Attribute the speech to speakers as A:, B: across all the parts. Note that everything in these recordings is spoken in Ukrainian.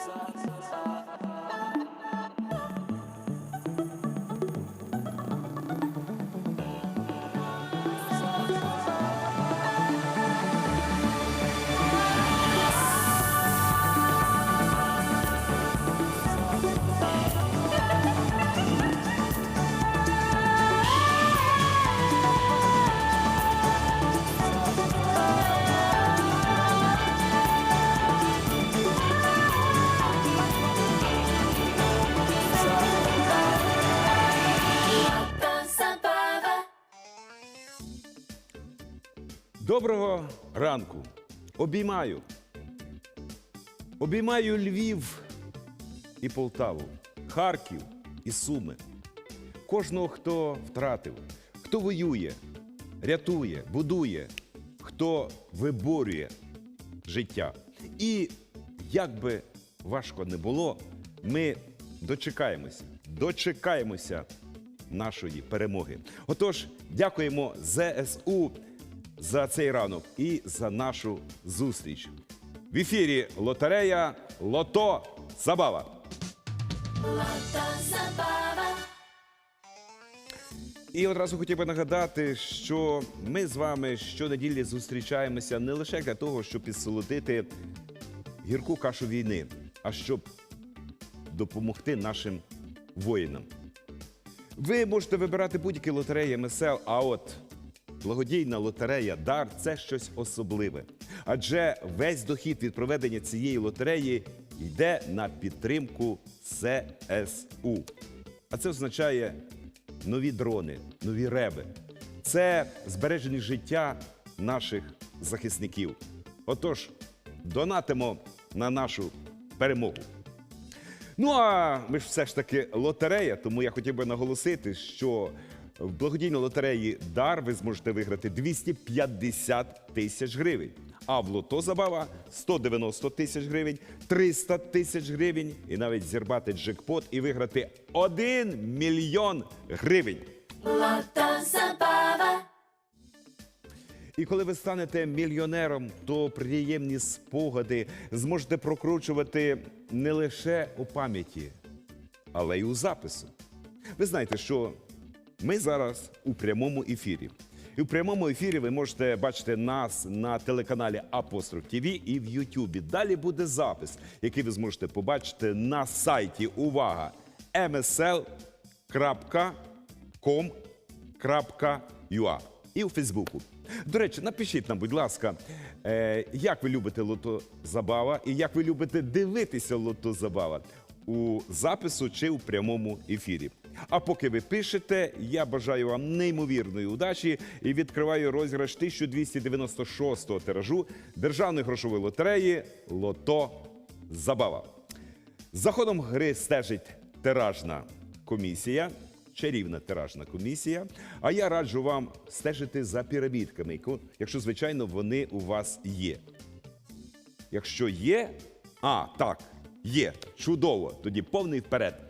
A: Sa, sa, sa, sa, sa. Доброго ранку. Обіймаю. Обіймаю Львів і Полтаву, Харків і Суми. Кожного, хто втратив, хто воює, рятує, будує, хто виборює життя. І як би важко не було, ми дочекаємося, дочекаємося нашої перемоги. Отож, дякуємо ЗСУ за цей ранок і за нашу зустріч. В ефірі лотерея Лото Забава. Лото Забава. І одразу хотів би нагадати, що ми з вами щонеділі зустрічаємося не лише для того, щоб підсолодити гірку кашу війни, а щоб допомогти нашим воїнам. Ви можете вибирати будь-які лотереї МСЛ, а от благодійна лотерея Дар це щось особливе. Адже весь дохід від проведення цієї лотереї йде на підтримку ССУ. А це означає нові дрони, нові реби. Це збереження життя наших захисників. Отож, донатимо на нашу перемогу. Ну а ми ж все ж таки лотерея, тому я хотів би наголосити, що в благодійній лотереї Дар ви зможете виграти 250 тисяч гривень. А в лото забава 190 тисяч гривень, 300 тисяч гривень і навіть зірвати джекпот і виграти 1 мільйон гривень. І коли ви станете мільйонером, то приємні спогади зможете прокручувати не лише у пам'яті, але й у запису. Ви знаєте, що ми зараз у прямому ефірі. І в прямому ефірі ви можете бачити нас на телеканалі Апостроф ТВ і в Ютубі. Далі буде запис, який ви зможете побачити на сайті Увага! msl.com.ua і у Фейсбуку. До речі, напишіть нам, будь ласка, е, як ви любите лото забава і як ви любите дивитися лото забава у запису чи у прямому ефірі. А поки ви пишете, я бажаю вам неймовірної удачі і відкриваю розіграш 1296-го тиражу Державної грошової лотереї Лото Забава. За ходом гри стежить тиражна комісія, чарівна тиражна комісія. А я раджу вам стежити за пірамідками, якщо, звичайно, вони у вас є. Якщо є, а так, є, чудово, тоді повний вперед.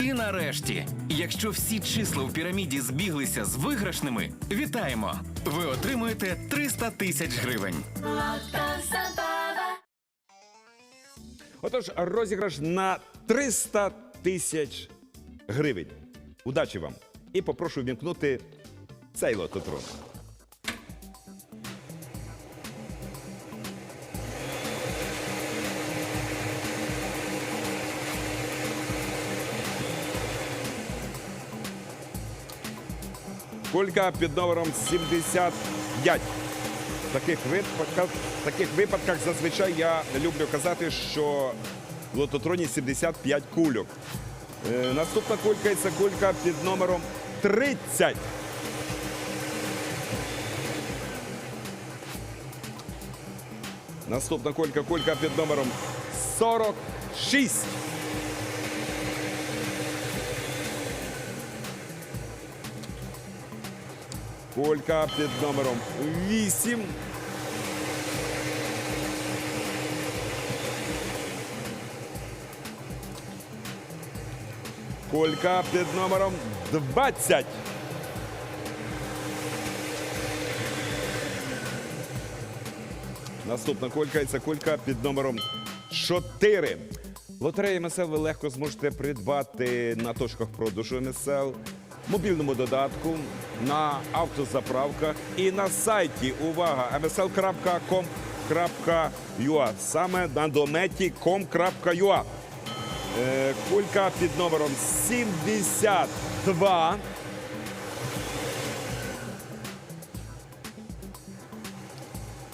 B: І нарешті, якщо всі числа в піраміді збіглися з виграшними, вітаємо! Ви отримуєте 300 тисяч гривень.
A: Отож, розіграш на 300 тисяч гривень. Удачі вам! І попрошу вімкнути цей лототрон. Кулька під номером 75. таких випадках, в таких випадках зазвичай я люблю казати, що в лототроні 75 кульок. Е, наступна кулька це кулька під номером 30. Наступна кулька, кулька під номером 46. Кулька під номером 8. Кулька під номером 20. Наступна кулька і це кулька під номером 4. Лотереї МСЛ ви легко зможете придбати на точках продажу МСЛ, мобільному додатку, на автозаправках і на сайті. Увага! msl.com.ua. Саме на дометі com.ua. Е, Кулька під номером 72.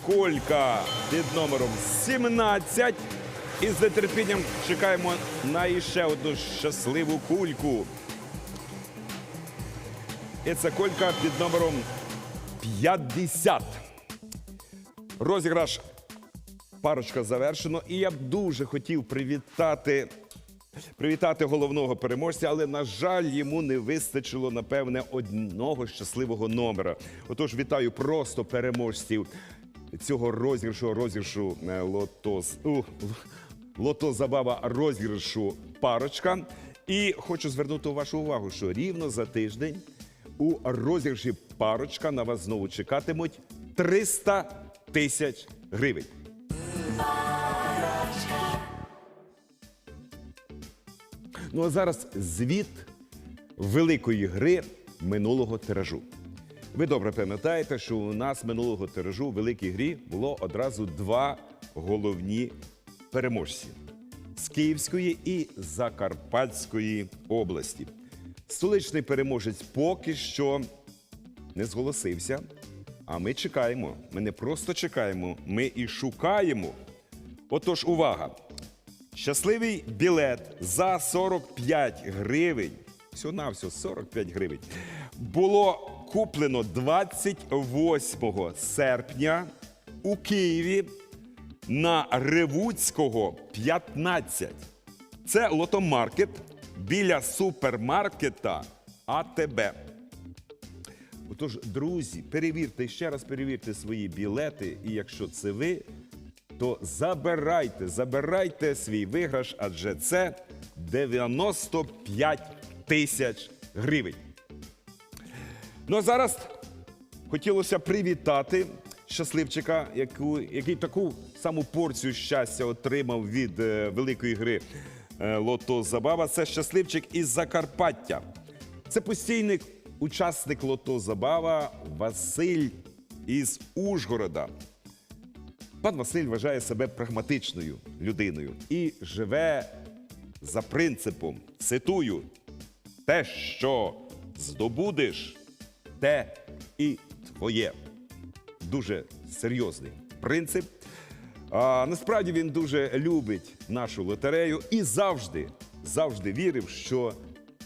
A: Колька під номером 17. І з нетерпінням чекаємо на іще одну щасливу кульку. І це колька під номером 50. Розіграш парочка завершено. І я б дуже хотів привітати, привітати головного переможця, але, на жаль, йому не вистачило, напевне, одного щасливого номера. Отож, вітаю просто переможців цього розіграшу, розіграшу е, лото, з- у, лото забава розіграшу парочка. І хочу звернути вашу увагу, що рівно за тиждень у розіграші парочка на вас знову чекатимуть 300 тисяч гривень. Ну а зараз звіт великої гри минулого тиражу. Ви добре пам'ятаєте, що у нас минулого тиражу у великій грі було одразу два головні переможці з Київської і Закарпатської області. Столичний переможець поки що не зголосився. А ми чекаємо. Ми не просто чекаємо, ми і шукаємо. Отож, увага! Щасливий білет за 45 гривень. Всього на всього 45 гривень. Було куплено 28 серпня у Києві на Ревуцького 15. Це лотомаркет біля супермаркета АТБ. Отож, друзі, перевірте ще раз перевірте свої білети, і якщо це ви, то забирайте, забирайте свій виграш, адже це 95 тисяч гривень. Ну а зараз хотілося привітати щасливчика, який таку саму порцію щастя отримав від е, великої гри Лото Забава. Це щасливчик із Закарпаття. Це постійний учасник Лото Забава Василь із Ужгорода. Пан Василь вважає себе прагматичною людиною і живе за принципом, цитую, те, що здобудеш, те і твоє. Дуже серйозний принцип. А, насправді він дуже любить нашу лотерею і завжди, завжди вірив, що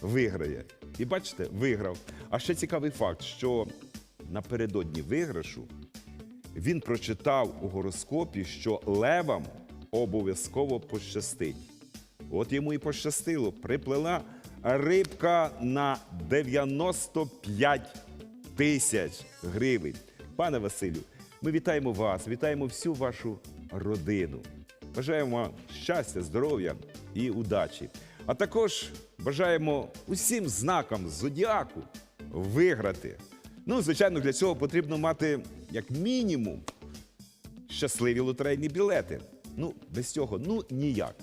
A: виграє. І бачите, виграв. А ще цікавий факт, що напередодні виграшу він прочитав у гороскопі, що левам обов'язково пощастить. От йому і пощастило. Приплила рибка на 95 тисяч гривень. Пане Василю, ми вітаємо вас, вітаємо всю вашу родину. Бажаємо щастя, здоров'я і удачі. А також бажаємо усім знакам зодіаку виграти. Ну, звичайно, для цього потрібно мати як мінімум щасливі лотерейні білети. Ну, без цього ну ніяк.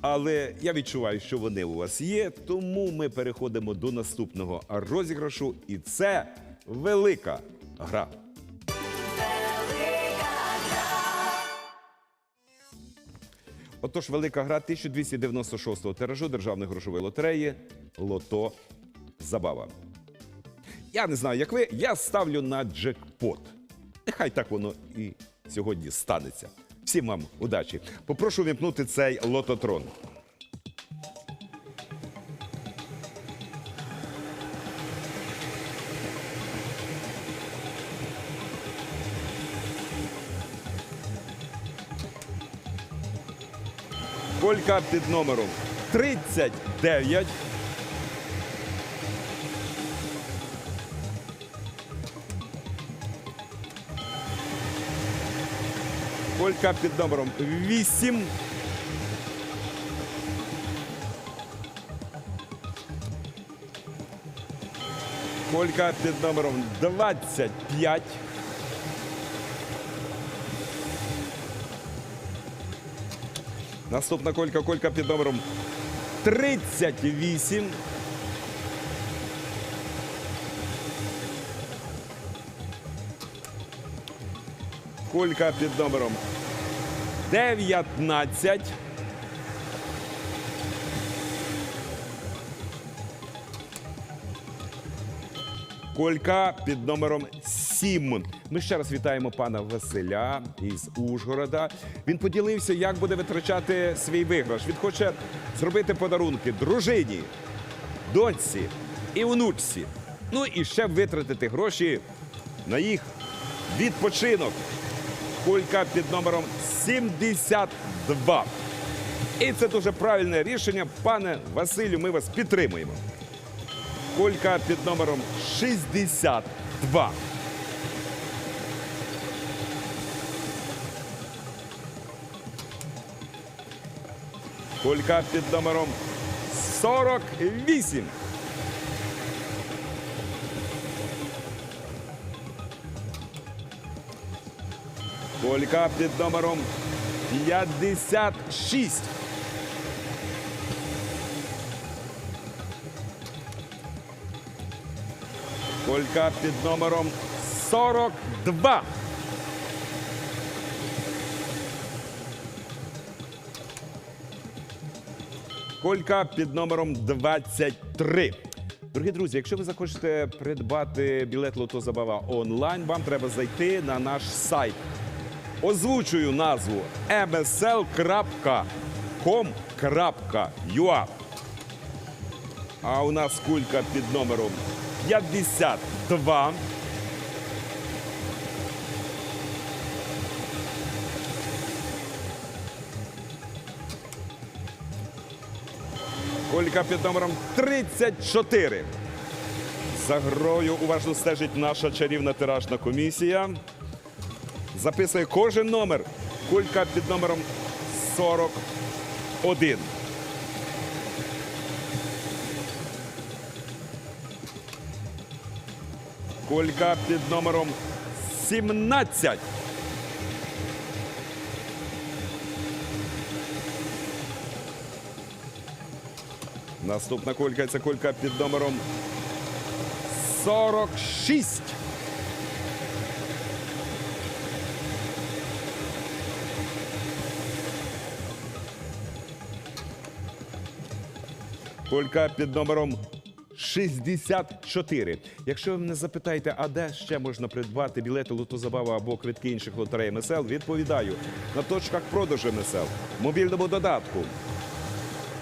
A: Але я відчуваю, що вони у вас є, тому ми переходимо до наступного розіграшу, і це велика гра. Отож, велика гра 1296-го тиражу державної грошової лотереї Лото Забава. Я не знаю, як ви, я ставлю на джекпот. Нехай так воно і сьогодні станеться. Всім вам удачі. Попрошу вімкнути цей лототрон. Колька під номером 39. Колька під номером 8. Колька під номером 25. Наступна колька, колька під номером 38. Колька під номером 19. Колька під номером 7. Ми ще раз вітаємо пана Василя із Ужгорода. Він поділився, як буде витрачати свій виграш. Він хоче зробити подарунки дружині, доньці і онучці. Ну і ще витратити гроші на їх відпочинок. Кулька під номером 72. І це дуже правильне рішення. Пане Василю, ми вас підтримуємо. Колька під номером 62. Колька під номером 48. Колька під номером 56. Колька під номером 42. Колька під номером 23. Дорогі друзі, якщо ви захочете придбати білет Лото Забава онлайн, вам треба зайти на наш сайт. Озвучую назву msl.com.ua. А у нас кулька під номером 52. Колька під номером 34. За грою уважно стежить наша чарівна тиражна комісія. Записує кожен номер. Кулька під номером 41. Колька під номером 17. Наступна колька це колька під номером 46. Колька під номером 64. Якщо ви мене запитаєте, а де ще можна придбати білети лотозабава або квитки інших лотерей МСЛ, відповідаю на точках продажу МСЛ, мобільному додатку,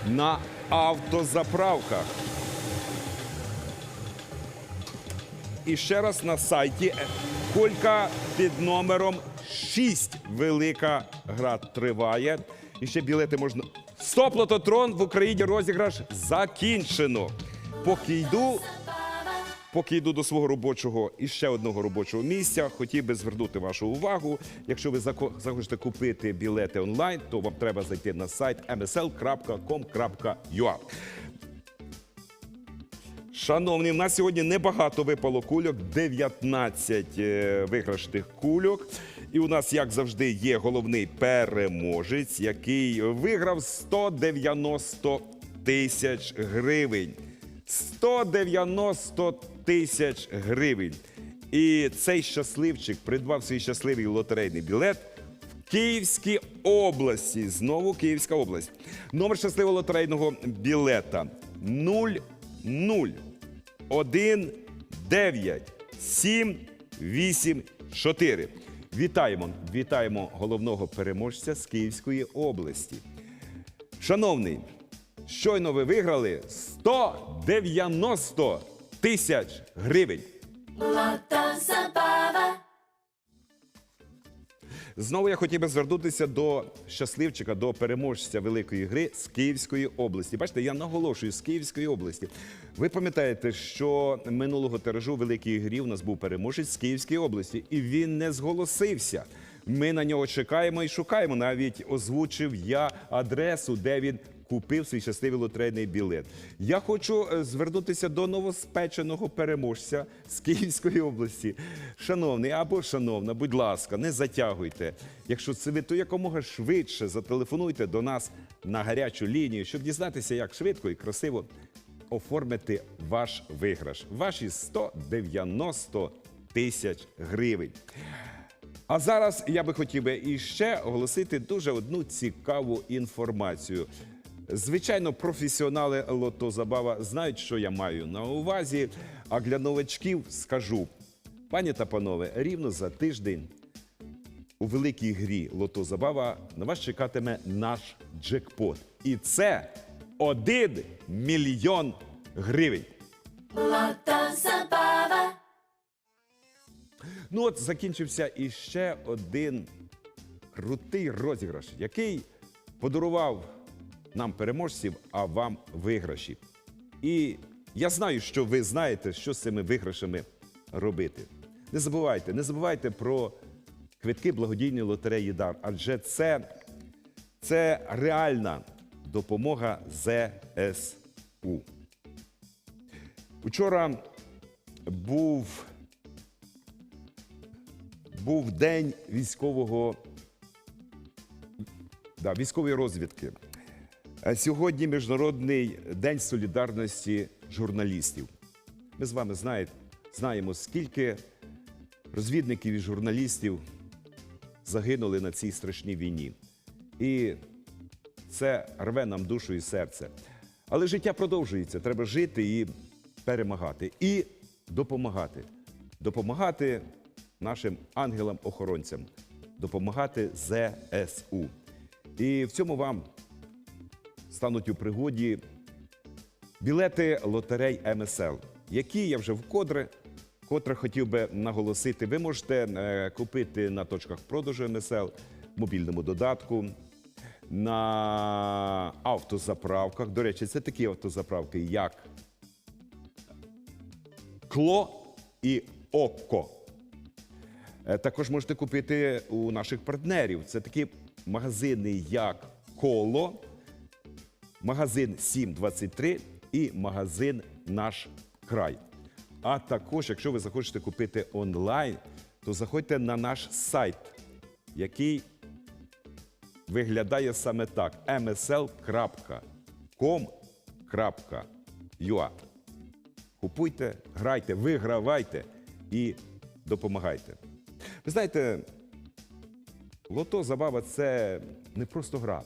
A: на автозаправках. І ще раз на сайті кулька під номером 6. Велика гра триває. І ще білети можна. Стоп, лототрон в Україні розіграш закінчено. Поки йду, Поки йду до свого робочого і ще одного робочого місця, хотів би звернути вашу увагу. Якщо ви захочете купити білети онлайн, то вам треба зайти на сайт msl.com.ua. Шановні, в нас сьогодні небагато випало кульок, 19 е, виграшних кульок. І у нас, як завжди, є головний переможець, який виграв 190 тисяч гривень. 190 тисяч гривень. І цей щасливчик придбав свій щасливий лотерейний білет в Київській області. Знову Київська область. Номер щасливого лотерейного білета 00 1 9 7 8 4. Вітаємо! Вітаємо головного переможця з Київської області. Шановний, щойно ви виграли 190 тисяч гривень. Знову я хотів би звернутися до щасливчика, до переможця великої гри з Київської області. Бачите, я наголошую з Київської області. Ви пам'ятаєте, що минулого тиражу великої грі у нас був переможець з Київської області, і він не зголосився. Ми на нього чекаємо і шукаємо. Навіть озвучив я адресу, де він купив свій щасливий лотерейний білет. Я хочу е, звернутися до новоспеченого переможця з Київської області. Шановний або шановна, будь ласка, не затягуйте. Якщо це ви, то якомога швидше зателефонуйте до нас на гарячу лінію, щоб дізнатися, як швидко і красиво оформити ваш виграш. Ваші 190 тисяч гривень. А зараз я би хотів би іще оголосити дуже одну цікаву інформацію. Звичайно, професіонали Лото Забава знають, що я маю на увазі. А для новачків скажу, пані та панове, рівно за тиждень у великій грі Лото Забава на вас чекатиме наш джекпот. І це 1 мільйон гривень.
C: Zabava.
A: Ну от закінчився іще один крутий розіграш, який подарував нам переможців, а вам виграші. І я знаю, що ви знаєте, що з цими виграшами робити. Не забувайте, не забувайте про квитки благодійної лотереї Дар, адже це, це реальна допомога ЗСУ. Учора був був день військового да, військової розвідки. А Сьогодні Міжнародний день солідарності журналістів. Ми з вами знаєте, знаємо, скільки розвідників і журналістів загинули на цій страшній війні. І це рве нам душу і серце. Але життя продовжується. Треба жити і перемагати. І допомагати. Допомагати нашим ангелам-охоронцям, допомагати ЗСУ. І в цьому вам стануть у пригоді білети лотерей МСЛ, які я вже вкотре котре хотів би наголосити. Ви можете е, купити на точках продажу МСЛ, мобільному додатку, на автозаправках. До речі, це такі автозаправки, як Кло і Око. Е, Також можете купити у наших партнерів. Це такі магазини, як Коло, магазин 723 і магазин Наш край. А також, якщо ви захочете купити онлайн, то заходьте на наш сайт, який виглядає саме так: msl.com.ua. Купуйте, грайте, вигравайте і допомагайте. Ви знаєте, лото забава це не просто гра,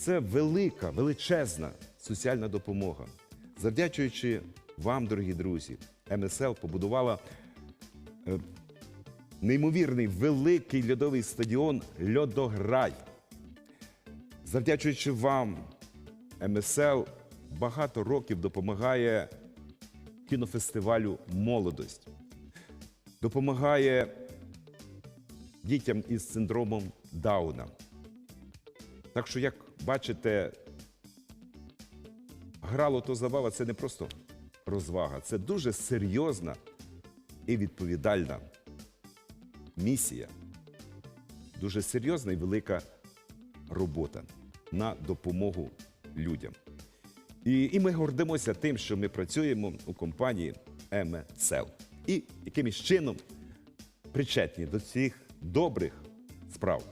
A: це велика, величезна соціальна допомога. Завдячуючи вам, дорогі друзі, МСЛ побудувала е, неймовірний великий льодовий стадіон Льодограй. Завдячуючи вам, МСЛ багато років допомагає кінофестивалю Молодость. Допомагає дітям із синдромом Дауна. Так що, як бачите, гра лото забава це не просто розвага, це дуже серйозна і відповідальна місія. Дуже серйозна і велика робота на допомогу людям. І, і ми гордимося тим, що ми працюємо у компанії МСЛ. І якимось чином причетні до цих добрих справ.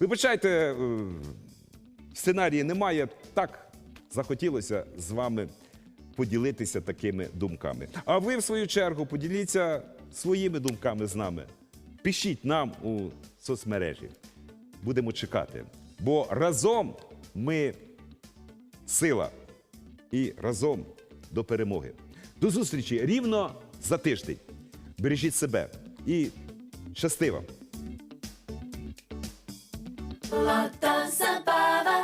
A: Вибачайте, е, сценарії немає. Так захотілося з вами поділитися такими думками. А ви, в свою чергу, поділіться своїми думками з нами. Пишіть нам у соцмережі. Будемо чекати. Бо разом ми сила і разом до перемоги. До зустрічі рівно за тиждень. Бережіть себе і
B: Щасти вам!